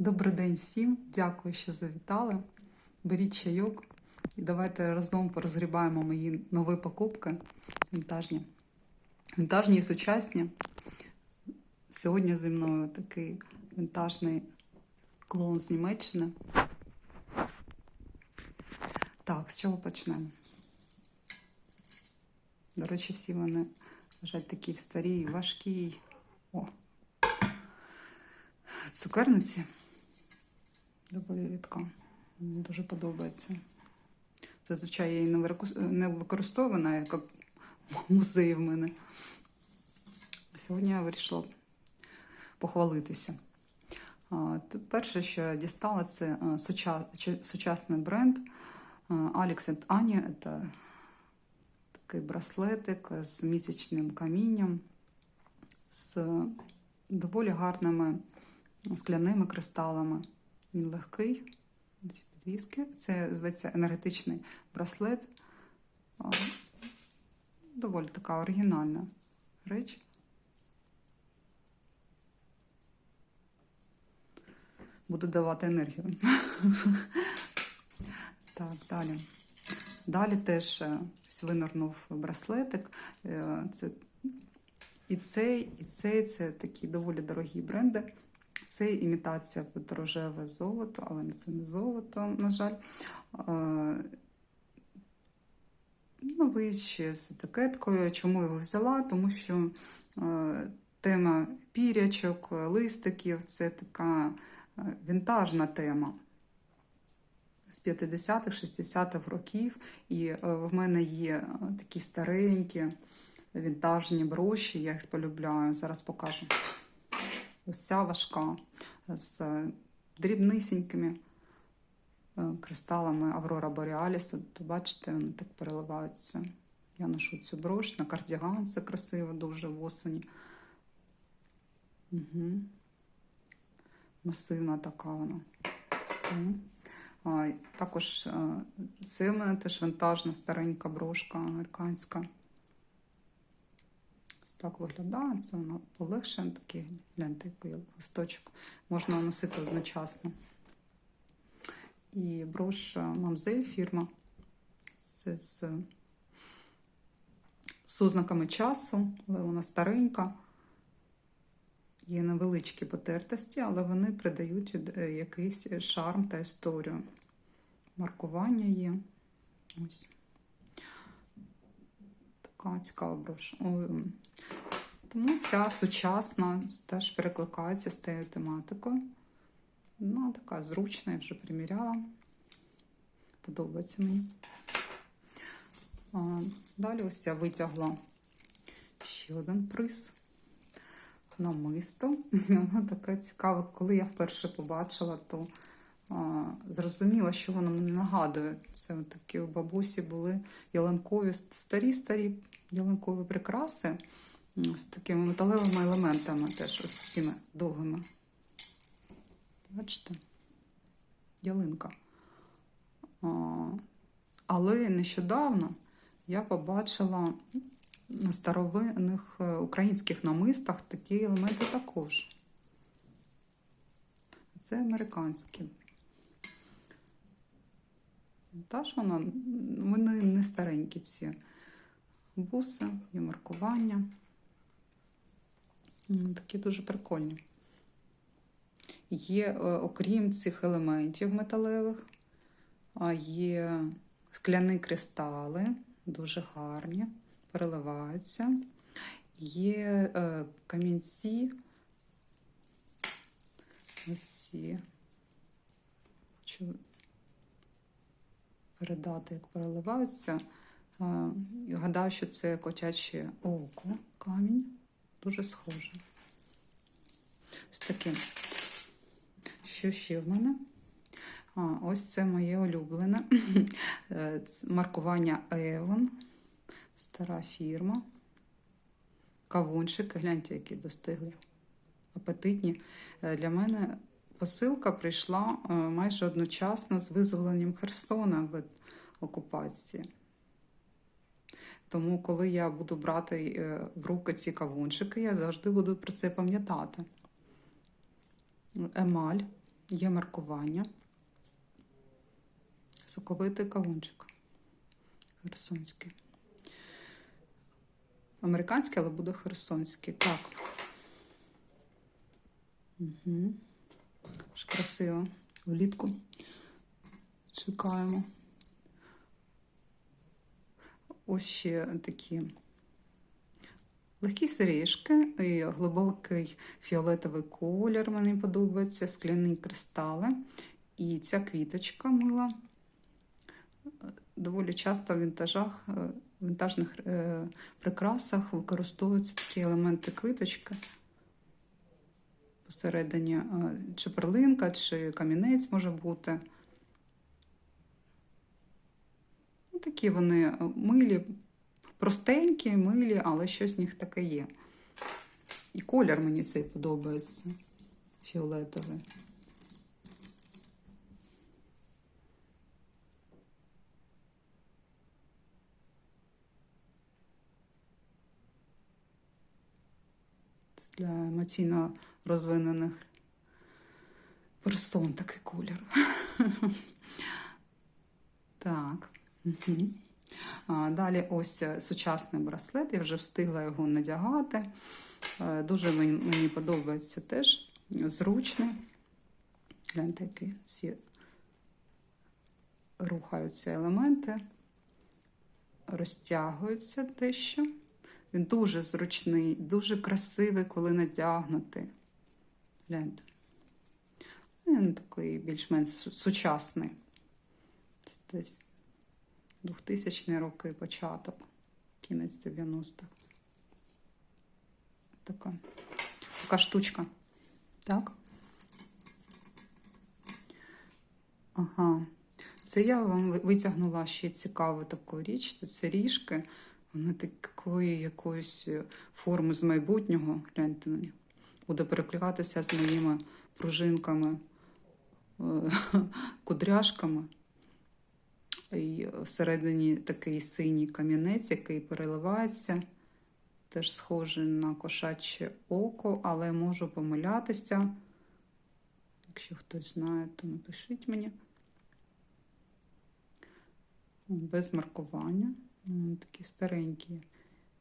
Добрий день всім. Дякую, що завітали. Беріть чайок і давайте разом порозгрібаємо мої нові покупки вінтажні. Вінтажні і сучасні. Сьогодні зі мною такий вінтажний клоун з Німеччини. Так, з чого почнемо? До речі, всі вони лежать такі в старій, важкій. О, цукерниці. Доволі. Мені дуже подобається. Зазвичай я її не використована, як музей в мене. Сьогодні я вирішила похвалитися. Перше, що я дістала, це сучасний бренд Alex Anya. Це такий браслетик з місячним камінням, з доволі гарними скляними кристалами. Він легкий, ці підвіски. Це зветься енергетичний браслет. Доволі така оригінальна реч. Буду давати енергію. Так, далі. Далі теж е, винирнув браслетик. Е, Це і цей, і цей це такі доволі дорогі бренди. Це імітація під рожеве золото, але це не золото, на жаль. Новий ще з етикеткою. Чому його взяла? Тому що тема пірячок, листиків це така вінтажна тема з 50-х, 60-х років. І е, в мене є е, такі старенькі вінтажні броші, я їх полюбляю. Зараз покажу. Ось важка з дрібнисінькими е, кристалами Аврора Бореаліс. То бачите, вони так переливаються. Я ношу цю брош на кардіган, це красиво дуже в осені. Угу. Масивна така вона. Мгм. А, також е, це в мене теж винтажна старенька брошка американська. Так виглядає. Це воно полегшене такий, гляньте, який листочок. Можна носити одночасно. І брош е, Мамзель фірма. Це з, з ознаками часу, але вона старенька. Є невеличкі потертості, але вони придають е, якийсь шарм та історію. Маркування є. Ось. Така цікава Тому ця сучасна теж перекликається з тією тематикою. Ну, така зручна, я вже приміряла. Подобається мені. А, далі ось я витягла ще один приз намисто. Воно таке цікаве. Коли я вперше побачила, то а, зрозуміла, що воно мені нагадує. Це такі у бабусі були ялинкові, старі-старі ялинкові прикраси з такими металевими елементами, теж ось з цими довгими. Бачите? Ялинка. А, але нещодавно я побачила на старовинних е, українських намистах такі елементи також. Це американські. Та ж вона, вони не старенькі ці буси і маркування. Такі дуже прикольні. Є, е, окрім цих елементів металевих, є скляні кристали, дуже гарні переливаються. Є е, камінці. Ось ці. Передати, як переливаються. І гадаю, що це котяче око, камінь. Дуже схоже. Ось таким. Що ще в мене? А, ось це моє улюблене. Е, Маркування Avon. Стара фірма. Кавунчики, гляньте, які достигли. Апетитні. Е, Для мене посилка прийшла е, майже одночасно з визволенням Херсона від окупації. Тому, коли я буду брати е, в руки ці кавунчики, я завжди буду про це пам'ятати. Емаль Є маркування. Соковитий кавунчик. Херсонський. Американський, але буде херсонський. Так. Угу. Ж красиво. Влітку. Чекаємо. Ось ще такі легкі сережки і глибокий фіолетовий колір мені подобається, скляні кристали. І ця квіточка мила. Доволі часто в вінтажах, е, вінтажних е, прикрасах використовуються такі елементи квіточки. Посередині е, чи перлинка, чи камінець може бути. Ну, Такі вони е, милі, простенькі, милі, але щось в них таке є. І колір мені цей подобається. Фіолетовий. Для емоційно розвинених персон такий колір. Так. Далі ось сучасний браслет, я вже встигла його надягати. Е, Дуже мені, подобається теж зручний. Гляньте, які ці рухаються елементи, розтягуються дещо. Він дуже зручний, дуже красивий, коли надягнутий. Гляньте. Він такий більш-менш сучасний. Це десь 2000 роки початок, кінець 90-х. Така, така штучка. Так? Ага. Це я вам витягнула ще цікаву таку річ. Це сиріжки. Вони такої якоїсь форми з майбутнього. Гляньте на них. Буде перекликатися з моїми пружинками, е, кудряшками. І всередині такий синій камінець, який переливається. Теж схожий на кошаче око, але можу помилятися. Якщо хтось знає, то напишіть мені. Без маркування. Такі старенькі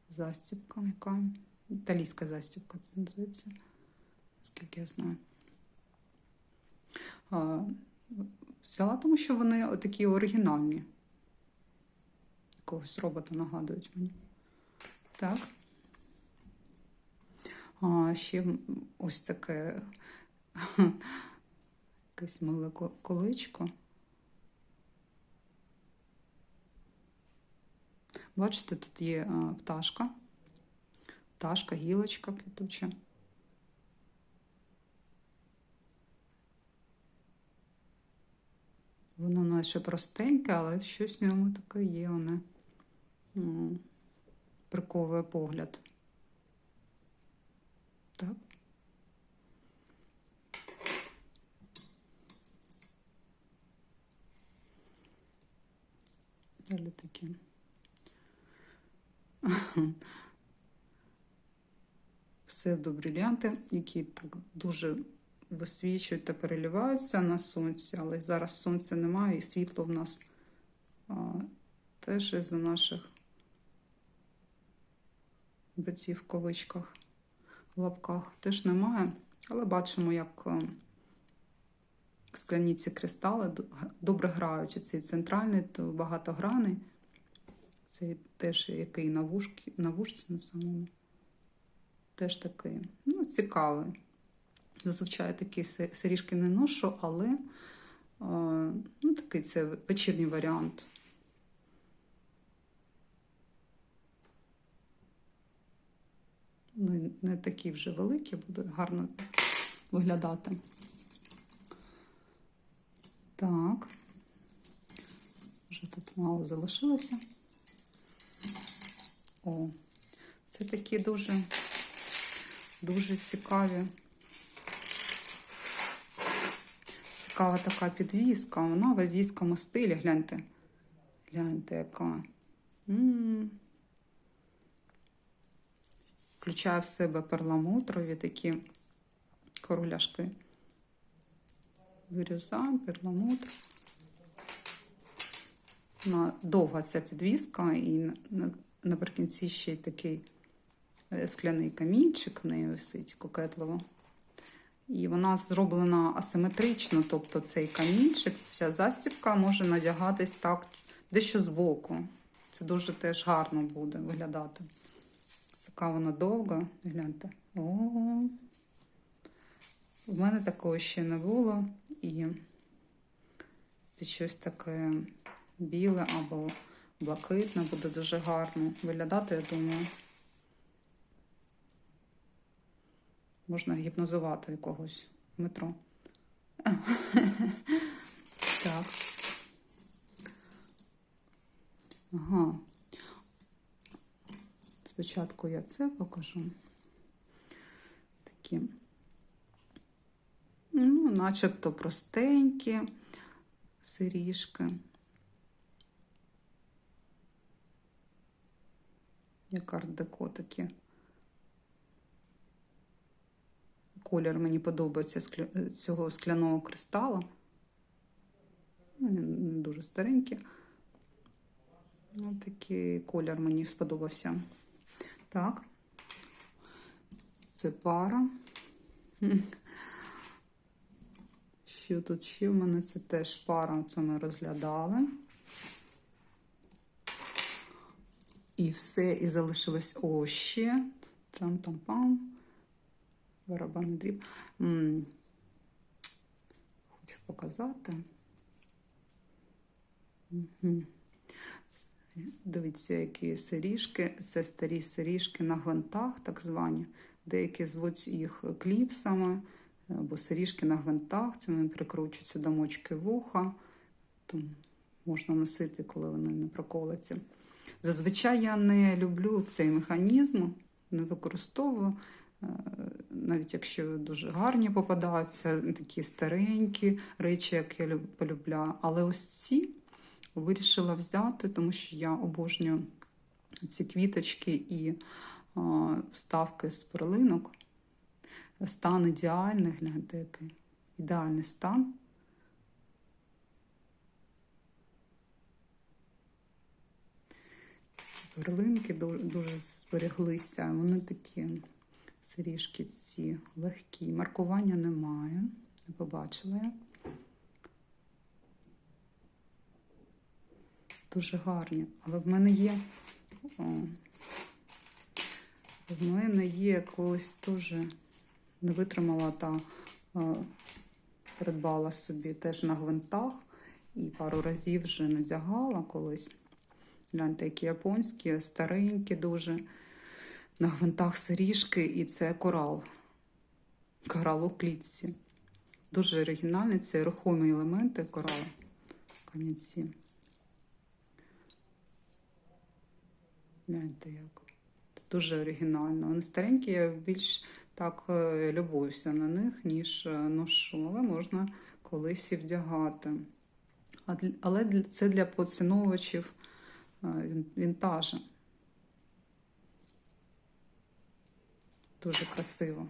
застібка, яка італійська застібка це називається, наскільки я знаю. А, Взяла, тому що вони такі оригінальні. Якогось робота нагадують мені. Так. А ще ось таке якесь миле ко- колечко. Бачите, тут є а, пташка, пташка, гілочка квітуча. Воно наче простеньке, але щось в ньому таке є. Воно м, приковує погляд. Так. Далі такі. Псевдобрилянти, які так дуже висвічують та переливаються на сонці, але зараз сонця немає і світло в нас а, теж із-за наших братів в кавичках, в лапках теж немає. Але бачимо, як а, скляні ці кристали добре грають. Цей центральний, то багатограний. Цей теж який на вушці на самому. Теж такий. Ну, цікавий. Зазвичай такі сиріжки не ношу, але е, ну, такий це вечірній варіант. Не, не такі вже великі, буде гарно виглядати. Так. Вже тут мало залишилося. О, це такі дуже, дуже цікаві. Цікава така підвіска. Вона в азійському стилі. Гляньте. Гляньте, яка. М. Включає в себе перламутрові такі кругляшки. Вирізаємо перламутр. Вона довга ця підвіска, і на- на- наприкінці ще й такий е, скляний камінчик в неї висить кокетливо. І вона зроблена асиметрично, тобто цей камінчик, ця застібка може надягатись так дещо збоку. Це дуже теж гарно буде виглядати. Така вона довга. Гляньте. О, в мене такого ще не було. І щось таке біле або блакитне буде дуже гарно виглядати, я думаю. Можна гіпнозувати якогось в метро. Так. Ага. Спочатку я це покажу. Такі. Ну, начебто простенькі сиріжки. Як арт-деко такі. Колір мені подобається цього скляного кристала. Він дуже старенький. Ну, такий колір мені сподобався. Так. Це пара. Що тут ще в мене? Це теж пара, це ми розглядали. І все, і залишилось о ще. Там-там-пам. Барабанний дріб. Хочу показати. Дивіться, які сиріжки. Це старі сиріжки на гвинтах, так звані. Деякі звуть їх кліпсами або сиріжки на гвинтах. Це вони прикручуються до мочки вуха. Можна носити, коли вони не проколяться. Зазвичай я не люблю цей механізм, не використовую. Навіть якщо дуже гарні попадаються, такі старенькі речі, як я люб- полюбляю. Але ось ці вирішила взяти, тому що я обожнюю ці квіточки і вставки з перлинок. Стан ідеальний, гляньте, який ідеальний стан. Перлинки ду- дуже збереглися. Вони такі сиріжки ці легкі. Маркування немає. Не побачила я. Дуже гарні. Але в мене є. О, в мене є колись дуже не витримала та е, придбала собі теж на гвинтах і пару разів вже надягала колись. Гляньте, які японські, старенькі дуже. На гвинтах сиріжки, і це корал. Корал у клітці. Дуже оригінальний, це рухомі елементи коралу. Камінці. Гляньте як. Це дуже оригінально. Вони старенькі, я більш так е, любуюся на них, ніж е, ношу, але можна колись і вдягати. Але це для поціновувачів е, вінтажа. Дуже красиво.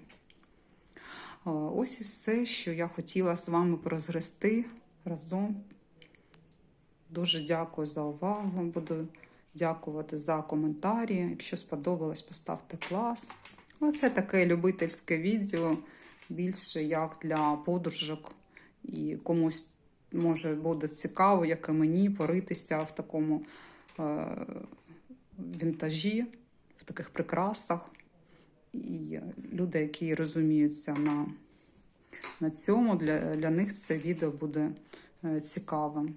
Ось і все, що я хотіла з вами порозгрести разом. Дуже дякую за увагу. Буду дякувати за коментарі. Якщо сподобалось, поставте клас. Це таке любительське відео, більше як для подружок. І комусь може буде цікаво, як і мені, поритися в такому е, вінтажі, в таких прикрасах. І люди, які розуміються на, на цьому, для, для них це відео буде е, цікавим.